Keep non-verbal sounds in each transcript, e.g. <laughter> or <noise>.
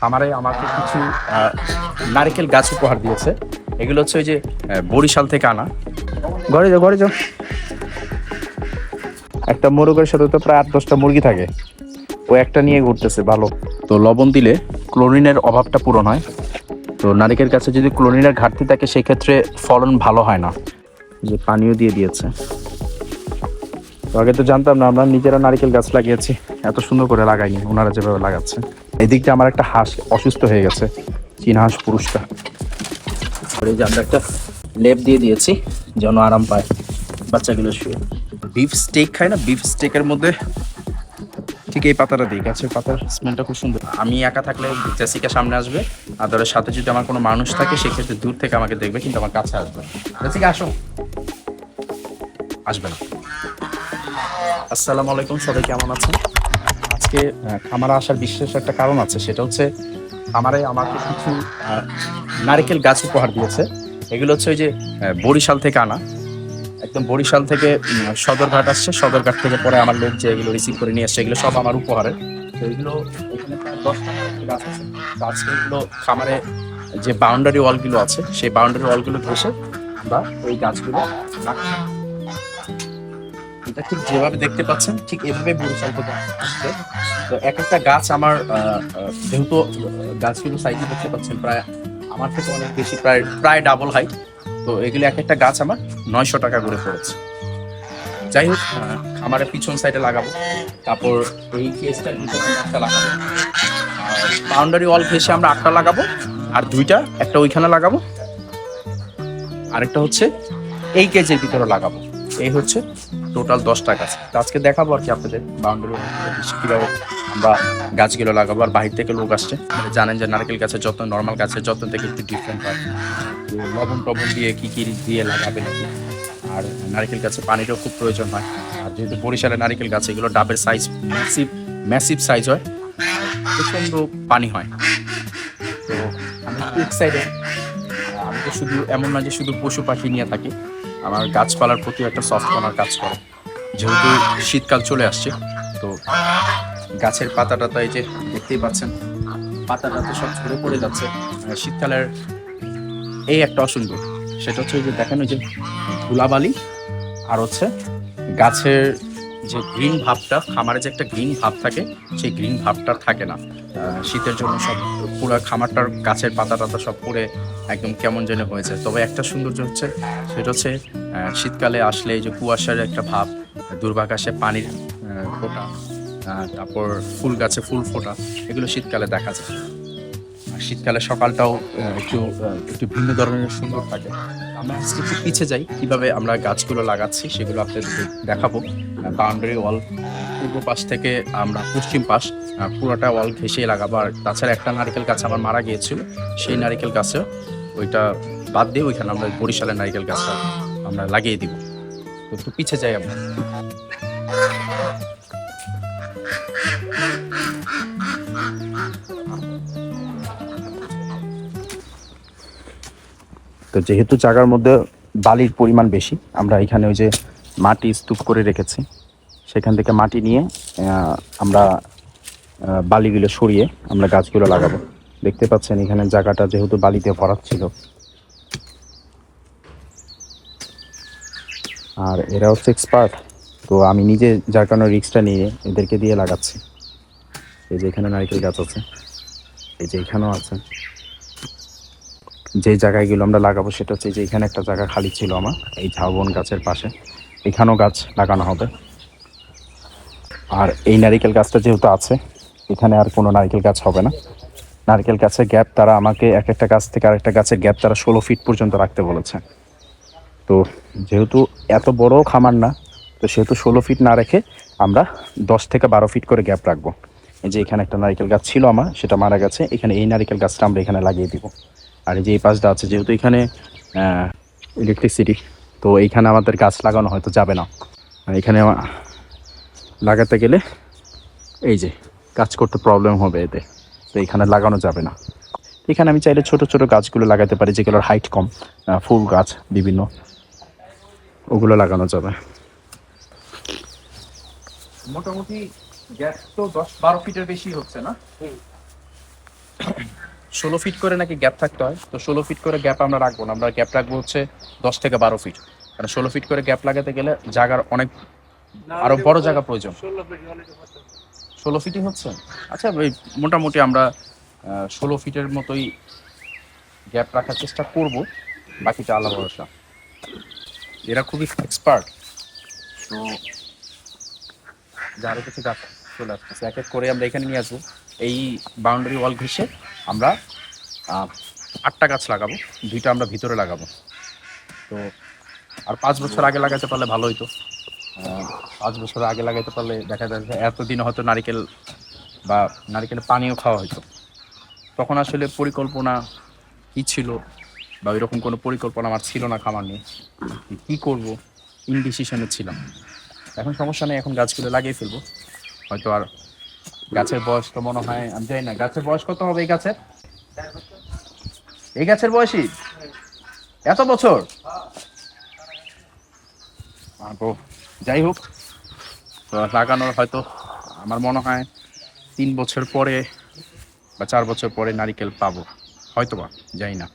আমারে আমাকে কিছু নারকেল গাছ উপহার দিয়েছে। এগুলো হচ্ছে ওই যে বরিশাল থেকে আনা। ঘরে যাও ঘরে যাও। একটা মোরগের সাথে তো প্রায় আট দশটা মুরগি থাকে। ও একটা নিয়ে ঘুরতেছে ভালো। তো লবণ দিলে ক্লোরিনের অভাবটা পূরণ হয়। তো নারিকেল গাছে যদি ক্লোরিনের ঘাটতি থাকে সেক্ষেত্রে ফলন ভালো হয় না। যে পানিও দিয়ে দিয়েছে। তো আগে তো জানতাম না আমরা নিজেরা নারকেল গাছ লাগিয়েছি। এত সুন্দর করে লাগাইনি ওনারা যেভাবে লাগাচ্ছে। এদিকটা আমার একটা হাঁস অসুস্থ হয়ে গেছে চীন হাঁস পুরুষটা। এই যে আমরা একটা লেপ দিয়ে দিয়েছি যেন আরাম পায় বাচ্চাগুলো শুয়ে। বিফ স্টেক খায় না? বিফ স্টেকের মধ্যে ঠিক এই পাতাটা দিই। গাছের পাতার স্মেলটা খুব সুন্দর। আমি একা থাকলে জেসিকা সামনে আসবে আর ধরো সাথে যদি আমার কোনো মানুষ থাকে সেক্ষেত্রে দূর থেকে আমাকে দেখবে কিন্তু আমার কাছে আসবে জেসিকা আসো। আসবে না। আসসালামু আলাইকুম সবাই কেমন আছেন? আজকে খামারে আসার বিশেষ একটা কারণ আছে, সেটা হচ্ছে খামারে আমাকে কিছু নারকেল গাছ উপহার দিয়েছে। এগুলো হচ্ছে ওই যে বরিশাল থেকে আনা। একদম বরিশাল থেকে সদরঘাট আসছে। সদরঘাট থেকে পরে আমার লোক যে এগুলো রিসিভ করে নিয়ে আসছে, এগুলো সব আমার উপহারের তো এগুলো এখানে প্রায় দশটা গাছ আছে। এগুলো খামারে যে বাউন্ডারি ওয়ালগুলো আছে, সেই বাউন্ডারি ওয়ালগুলো ঘেসে আমরা ওই গাছগুলো রাখছি। এটা ঠিক যেভাবে দেখতে পাচ্ছেন ঠিক এভাবে বরিশাল থেকে আসছে তো এক একটা গাছ আমার যেহেতু গাছগুলো সাইজে দেখতে পাচ্ছেন প্রায় আমার থেকে অনেক বেশি প্রায় প্রায় ডাবল হাইট তো এগুলো এক একটা গাছ আমার নয়শো টাকা করে পড়েছে। যাই হোক আহ, খামারের পিছন সাইডে লাগাবো। তারপর এই ভিতরে একটা লাগাবো। বাউন্ডারি ওয়াল ঘেসে আমরা আটটা লাগাবো আর দুইটা একটা ওইখানে লাগাবো। আরেকটা হচ্ছে এই কেজের ভিতরে লাগাবো। এই হচ্ছে টোটাল দশটা গাছ আজকে দেখাবো আর কি আপনাদের বাউন্ডারি কীভাবে আমরা গাছগুলো লাগাবো আর বাহির থেকে লোক আসছে। মানে জানেন যে নারকেল গাছের যত্ন নর্মাল গাছের যত্ন থেকে একটু ডিফারেন্ট হয়। তো লবণ টবণ দিয়ে কী কী দিয়ে লাগাবে আর নারকেল গাছে পানিরও খুব প্রয়োজন হয়। আর যেহেতু বরিশালের নারকেল গাছ, এগুলো ডাবের সাইজ ম্যাসিভ ম্যাসিভ সাইজ হয়। প্রচণ্ড পানি হয়। তো আমি এক্সাইটেড আমি তো শুধু এমন না যে শুধু পশু পাখি নিয়ে থাকি। আমার গাছপালার প্রতি একটা সফট কর্নার কাজ করে। যেহেতু শীতকাল চলে আসছে, তো গাছের পাতাটা তো এই যে দেখতেই পাচ্ছেন, পাতাটা তো সব ঝরে পড়ে যাচ্ছে। শীতকালের এই একটা অসুবিধা সেটা হচ্ছে যে দেখেন ওই যে ধুলাবালি, আর হচ্ছে গাছের যে গ্রিন ভাবটা, খামারে যে একটা গ্রিন ভাব থাকে, সেই গ্রিন ভাবটা থাকে না। শীতের জন্য সব পুরো খামারটার গাছের পাতা টাতা সব পড়ে একদম কেমন যেন হয়েছে। তবে একটা সৌন্দর্য হচ্ছে, সেটা হচ্ছে শীতকালে আসলে এই যে কুয়াশার একটা ভাব, দুর্বাকাশে পানির ফোঁটা তারপর ফুল গাছে ফুল ফোটা, এগুলো শীতকালে দেখা যায়। আর শীতকালে সকালটাও একটু একটু ভিন্ন ধরনের সুন্দর থাকে। আমরা আজকে একটু পিছিয়ে যাই, কীভাবে আমরা গাছগুলো লাগাচ্ছি, সেগুলো আপনাদের দেখাবো। বাউন্ডারি ওয়াল পূর্ব পাশ থেকে আমরা পশ্চিম পাশ পুরোটা ওয়াল ঘেঁষে লাগাবো। আর তাছাড়া একটা নারকেল গাছ আমার মারা গিয়েছিল, সেই নারকেল গাছে ওইটা বাদ দিয়ে ওইখানে আমরা বরিশালের নারকেল গাছটা আমরা লাগিয়ে দিব। তো একটু পিছিয়ে যাই আমরা। তো যেহেতু জায়গার মধ্যে বালির পরিমাণ বেশি, আমরা এখানে ওই যে মাটি স্তূপ করে রেখেছি। সেখান থেকে মাটি নিয়ে আমরা বালিগুলো সরিয়ে আমরা গাছগুলো লাগাবো। দেখতে পাচ্ছেন এখানে জায়গাটা যেহেতু বালিতে ভরা ছিল। আর এরা হচ্ছে এক্সপার্ট তো আমি নিজে যার কারণে রিক্সটা নিয়ে এদেরকে দিয়ে লাগাচ্ছি। এই যে এখানে নারকেল গাছ আছে, এই যে এখানেও আছে। যে জায়গাগুলো আমরা লাগাবো সেটা হচ্ছে যে এখানে একটা জায়গা খালি ছিল আমার, এই ঝাউবন গাছের পাশে। এখানেও গাছ লাগানো হবে। আর এই নারিকেল গাছটা যেহেতু আছে, এখানে আর কোনো নারকেল গাছ হবে না। নারকেল গাছের গ্যাপ তারা আমাকে এক একটা গাছ থেকে আরেকটা গাছের গ্যাপ তারা ষোলো ফিট পর্যন্ত রাখতে বলেছে। তো যেহেতু এত বড় খামার না, তো সেহেতু ষোলো ফিট না রেখে আমরা দশ থেকে বারো ফিট করে গ্যাপ রাখব। এই যে এখানে একটা নারকেল গাছ ছিল আমার, সেটা মারা গেছে। এখানে এই নারকেল গাছটা আমরা এখানে লাগিয়ে দিব। আর এই যে এই পাশটা আছে, যেহেতু এখানে ইলেকট্রিসিটি তো এইখানে আমাদের গাছ লাগানো হয়তো যাবে না। এখানে লাগাতে গেলে এই যে, কাজ করতে প্রবলেম হবে এতে। তো এখানে লাগানো যাবে না। এখানে আমি চাইলে ছোট ছোট গাছগুলো লাগাতে পারি যেগুলোর হাইট কম ফুল গাছ বিভিন্ন ওগুলো লাগানো যাবে। মোটামুটি গ্যাস তো দশ বারো ফিটের বেশি হচ্ছে না? ষোলো ফিট করে নাকি গ্যাপ থাকতে হয়? তো ষোলো ফিট করে গ্যাপ আমরা রাখব না আমরা গ্যাপ রাখব হচ্ছে দশ থেকে বারো ফিট কারণ ষোলো ফিট করে গ্যাপ লাগাতে গেলে জায়গার অনেক আরও বড় জায়গা প্রয়োজন। ষোলো ফিটই হচ্ছে? আচ্ছা ওই মোটামুটি আমরা ষোলো ফিটের মতোই গ্যাপ রাখার চেষ্টা করব। বাকিটা আল্লাহ ভরসা। এরা খুবই এক্সপার্ট তো যারা কিছু গাছ চলে আসতেছে। এক এক করে আমরা এখানে নিয়ে আসব। এই বাউন্ডারি ওয়াল ঘেসে আমরা আটটা গাছ লাগাবো। দুইটা আমরা ভিতরে লাগাবো। তো আর পাঁচ বছর আগে লাগাতে পারলে ভালো হতো পাঁচ বছর আগে লাগাইতে পারলে দেখা যায় যে এতদিন হয়তো নারিকেল বা নারিকেলের পানিও খাওয়া হতো তখন আসলে পরিকল্পনা কি ছিল বা এরকম কোনো পরিকল্পনা আমার ছিল না খামার নিয়ে? কি করব? ইনডিসিশনে ছিলাম? এখন সমস্যা নেই, এখন গাছগুলো লাগিয়ে ফেলব। হয়তো আর গাছের বয়স তো মনে হয়, আমি জানি না, গাছের বয়স কত হবে এই গাছের? এই গাছের বয়সই? এত বছর? তো যাই হোক লাগানোর হয়তো আমার মনে হয় তিন বছর পরে বা চার বছর পরে নারিকেল পাবো। হয়তো বা জানি না।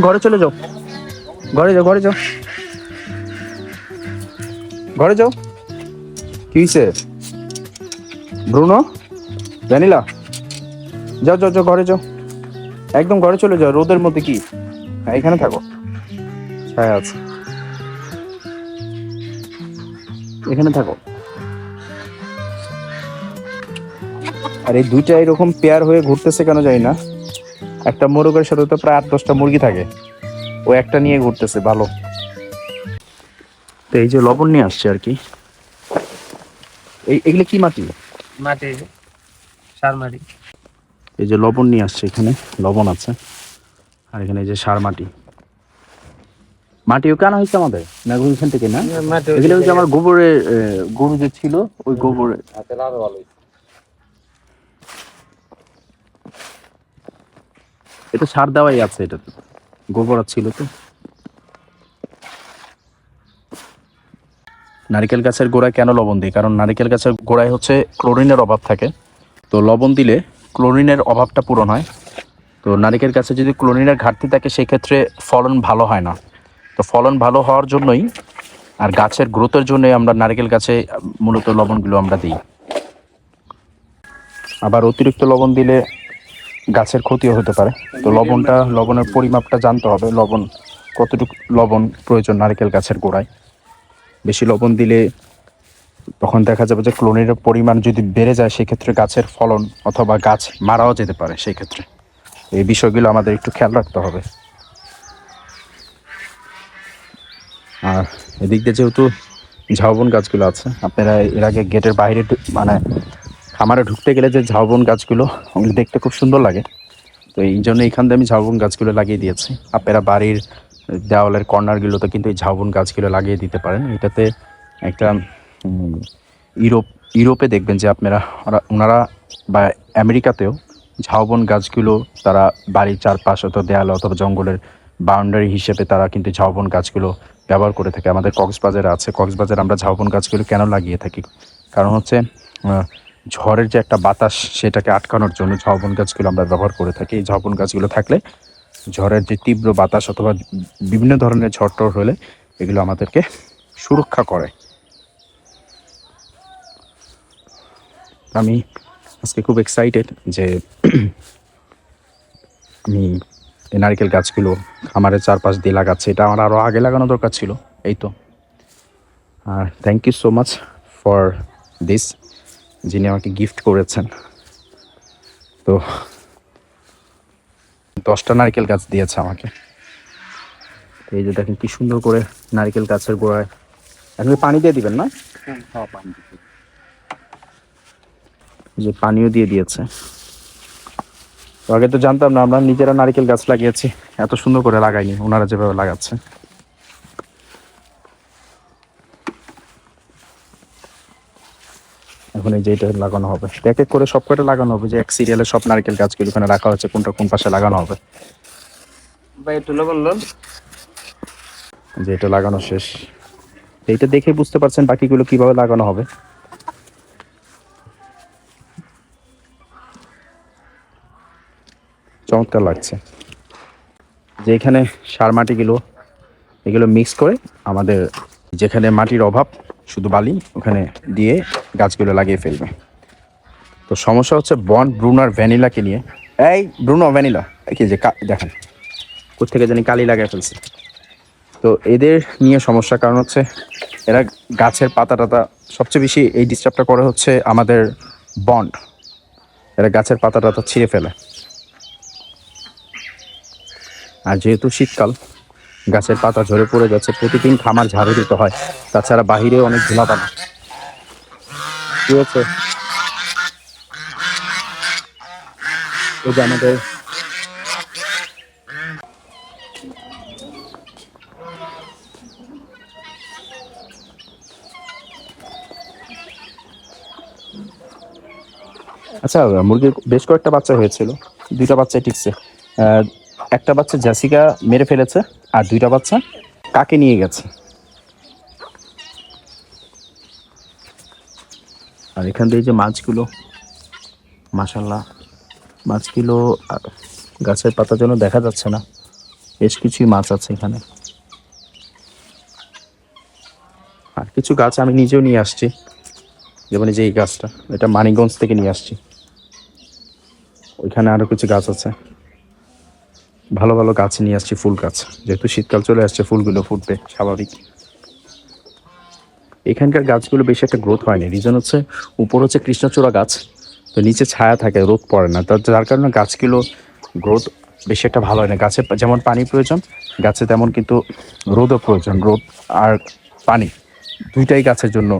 ঘরে চলে যাও। ঘরে যাও ঘরে যাও। ঘরে যাও। কি হয়েছে ব্রুনো? ভ্যানিলা? যাও যাও যাও, ঘরে যাও। একদম ঘরে চলে যাও। রোদের মধ্যে কি? হ্যাঁ এখানে থাকো। হ্যাঁ আছে। এখানে থাকো। আর এই দুইটা এরকম পেয়ার হয়ে ঘুরতেছে কেন জানি না। একটা মোরগের সাথে তো প্রায় আট দশটা মুরগি থাকে। ও একটা নিয়ে ঘুরতেছে ভালো। তো এই যে লবণ নিয়ে আসছে আর কি। এই এগুলো কি মাটি? মাটি সার মাটি। এই যে লবণ নিয়ে আসছে এখানে লবণ আছে। আর এখানে এই যে সার মাটি। মাটিও কেন হয়েছে আমাদের? না ওইখান থেকে না? এগুলো হচ্ছে আমার গোবরের গরু যে ছিল ওই গোবরে। হাতে লাভ ভালো এটা সার দেওয়াই আছে এটা তো। গোবর ছিল তো। নারকেল গাছের গোড়ায় কেন লবণ দিই? কারণ নারকেল গাছের গোড়ায় হচ্ছে ক্লোরিনের অভাব থাকে। তো লবণ দিলে ক্লোরিনের অভাবটা পূরণ হয়। তো নারিকেল গাছে যদি ক্লোরিনের ঘাটতি থাকে সেক্ষেত্রে ফলন ভালো হয় না। তো ফলন ভালো হওয়ার জন্যই আর গাছের গ্রোথের জন্যই আমরা নারকেল গাছে মূলত লবণগুলো আমরা দিই। আবার অতিরিক্ত লবণ দিলে গাছের ক্ষতিও হতে পারে। তো লবণটা, লবণের পরিমাপটা জানতে হবে, লবণ কতটুকু লবণ প্রয়োজন নারকেল গাছের গোড়ায়। বেশি লবণ দিলে তখন দেখা যাবে যে ক্লোরিনের পরিমাণ যদি বেড়ে যায়, সেক্ষেত্রে গাছের ফলন অথবা গাছ মারাও যেতে পারে সেই ক্ষেত্রে এই বিষয়গুলো আমাদের একটু খেয়াল রাখতে হবে। আর এদিক দিয়ে যেহেতু ঝাউবন গাছগুলো আছে, আপনারা এর আগে গেটের বাইরে মানে খামারে ঢুকতে গেলে যে ঝাউবন গাছগুলো, ওগুলো দেখতে খুব সুন্দর লাগে। তো এই জন্য এখান দিয়ে আমি ঝাউবন গাছগুলো লাগিয়ে দিয়েছি। আপনারা বাড়ির দেওয়ালের কর্নারগুলোতে কিন্তু এই ঝাউবন গাছগুলো লাগিয়ে দিতে পারেন। এটাতে একটা ইউরোপ, ইউরোপে দেখবেন যে আপনারা, ওরা, ওনারা বা আমেরিকাতেও ঝাউবন গাছগুলো তারা বাড়ির চারপাশ অথবা দেয়াল অথবা জঙ্গলের বাউন্ডারি হিসেবে তারা কিন্তু ঝাউবন গাছগুলো ব্যবহার করে থাকে। আমাদের কক্সবাজারে আছে। কক্সবাজারে আমরা ঝাউবন গাছগুলো কেন লাগিয়ে থাকি? কারণ হচ্ছে ঝড়ের যে একটা বাতাস, সেটাকে আটকানোর জন্য ঝাউবন গাছগুলো আমরা ব্যবহার করে থাকি। এই ঝাউবন গাছগুলো থাকলে ঝড়ের যে তীব্র বাতাস অথবা বিভিন্ন ধরনের ঝড় টড় হলে এগুলো আমাদেরকে সুরক্ষা করে। আমি আজকে খুব এক্সাইটেড যে <clears throat> আমি এই নারকেল গাছগুলো খামারের চারপাশ দিয়ে লাগাচ্ছে এটা আমার আরও আগে লাগানো দরকার ছিল এই তো। আর thank you so much for this যিনি আমাকে গিফট করেছেন। তো দশটা নারকেল গাছ দিয়েছে আমাকে। এই যে দেখেন কি সুন্দর করে নারকেল গাছের গোড়ায় এখন পানি দিয়ে দিবেন না? এই যে পানিও দিয়ে দিয়েছে। তো আগে তো জানতাম না আমরা নিজেরা নারকেল গাছ লাগিয়েছি। এত সুন্দর করে লাগাইনি ওনারা যেভাবে লাগাচ্ছে। এখন এই যে এটা লাগানো হবে। এক এক করে সব কটা লাগানো হবে? যে এক সিরিয়ালে সব নারকেল গাছগুলো ওখানে রাখা হচ্ছে কোনটা কোন পাশে লাগানো হবে? ভাই একটু যে এটা লাগানো শেষ। এইটা দেখে বুঝতে পারছেন বাকিগুলো কীভাবে লাগানো হবে। চমৎকার লাগছে। যে এখানে সার মাটিগুলো, এগুলো মিক্স করে আমাদের যেখানে মাটির অভাব, শুধু বালি, ওখানে দিয়ে গাছগুলো লাগিয়ে ফেলবে। তো সমস্যা হচ্ছে বন ব্রুনার ভ্যানিলাকে নিয়ে। এই ব্রুনো ভ্যানিলা কি যে দেখেন কোথেকে জানি কালি লাগাই ফেলছে। তো এদের নিয়ে সমস্যা কারণ হচ্ছে, এরা গাছের পাতা টাতা, সবচেয়ে বেশি এই ডিস্টার্বটা করে হচ্ছে আমাদের বন্ড। এরা গাছের পাতা টাতা ছিঁড়ে ফেলে। আর যেহেতু শীতকাল, গাছের পাতা ঝরে পড়ে যাচ্ছে প্রতিদিন খামার ঝাড়ু দিতে হয়। তাছাড়া বাহিরে অনেক ধুলা পাতা কি হচ্ছে এই যে আমাদের আচ্ছা মুরগির বেশ কয়েকটা বাচ্চা হয়েছিল। দুইটা বাচ্চা টিকছে। একটা বাচ্চা জ্যাসিকা মেরে ফেলেছে আর দুইটা বাচ্চা কাকে নিয়ে গেছে। আর এখান থেকে যে মাছগুলো মাশাল্লাহ মাছগুলো গাছের পাতা জন্য দেখা যাচ্ছে না, বেশ কিছুই মাছ আছে এখানে। আর কিছু গাছ আমি নিজেও নিয়ে আসছি, যেমন যে এই গাছটা, এটা মানিকগঞ্জ থেকে নিয়ে আসছি। ওইখানে আরও কিছু গাছ আছে। ভালো ভালো গাছ নিয়ে আসছি, ফুল গাছ। যেহেতু শীতকাল চলে আসছে, ফুলগুলো ফুটবে, স্বাভাবিক। এখানকার গাছগুলো বেশি একটা গ্রোথ হয়নি। রিজন হচ্ছে, উপর হচ্ছে কৃষ্ণচূড়া গাছ, তো নিচে ছায়া থাকে, রোদ পড়ে না। তার যার কারণে গাছগুলো গ্রোথ বেশি একটা ভালো হয় না গাছে যেমন পানি প্রয়োজন, গাছে তেমন কিন্তু রোদও প্রয়োজন রোদ আর পানি। দুইটাই গাছের জন্য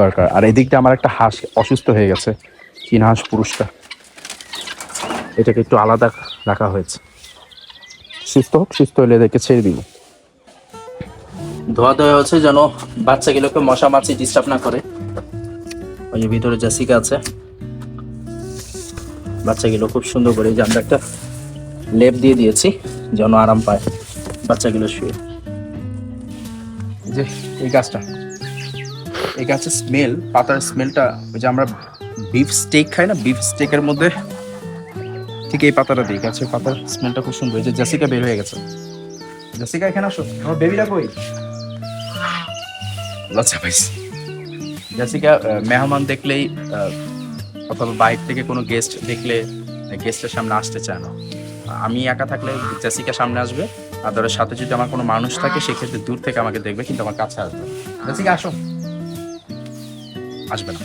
দরকার। আর এদিকটা আমার একটা হাঁস অসুস্থ হয়ে গেছে চীন হাঁস পুরুষটা। এটাকে একটু আলাদা রাখা হয়েছে। সুস্থ হোক সুস্থ হলে এদেরকে ছেড়ে দিব। ধোয়া ধোয়া হচ্ছে যেন বাচ্চাগুলোকে মশা মাছি ডিস্টার্ব না করে। ওই যে ভিতরে জাসিকা আছে। বাচ্চাগুলো খুব সুন্দর করে যে আমরা একটা লেপ দিয়ে দিয়েছি যেন আরাম পায় বাচ্চাগুলো শুয়ে। যে এই গাছটা এই গাছের স্মেল পাতার স্মেলটা ওই যে আমরা বিফ স্টেক খাই না বিফ স্টেকের মধ্যে ঠিক এই পাতাটা দিই গাছের পাতার স্মেলটা খুব সুন্দর। যে জাসিকা বের হয়ে গেছে। জাসিকা এখানে আসো। আমার বেবিটা কই? লজ্জা পাইছি জাসিকা মেহমান দেখলেই অথবা বাইরে থেকে কোনো গেস্ট দেখলে গেস্টের সামনে আসতে চায় না। আমি একা থাকলে জাসিকা সামনে আসবে। আর ধরো সাথে যদি আমার কোনো মানুষ থাকে, সেক্ষেত্রে দূর থেকে আমাকে দেখবে, কিন্তু আমার কাছে আসবে জাসিকা আসো। আসবে না।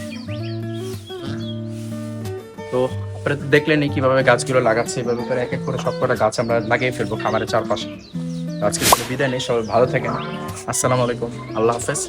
তো আপনারা দেখলেনই দেখলেন কীভাবে গাছগুলো লাগাচ্ছে, এভাবে করে এক এক করে সব কটা গাছ আমরা লাগিয়ে ফেলব খামারের চারপাশে। আজকে বিদায় নেই, সবাই ভালো থাকেন। আসসালামু আলাইকুম। আল্লাহ হাফেজ।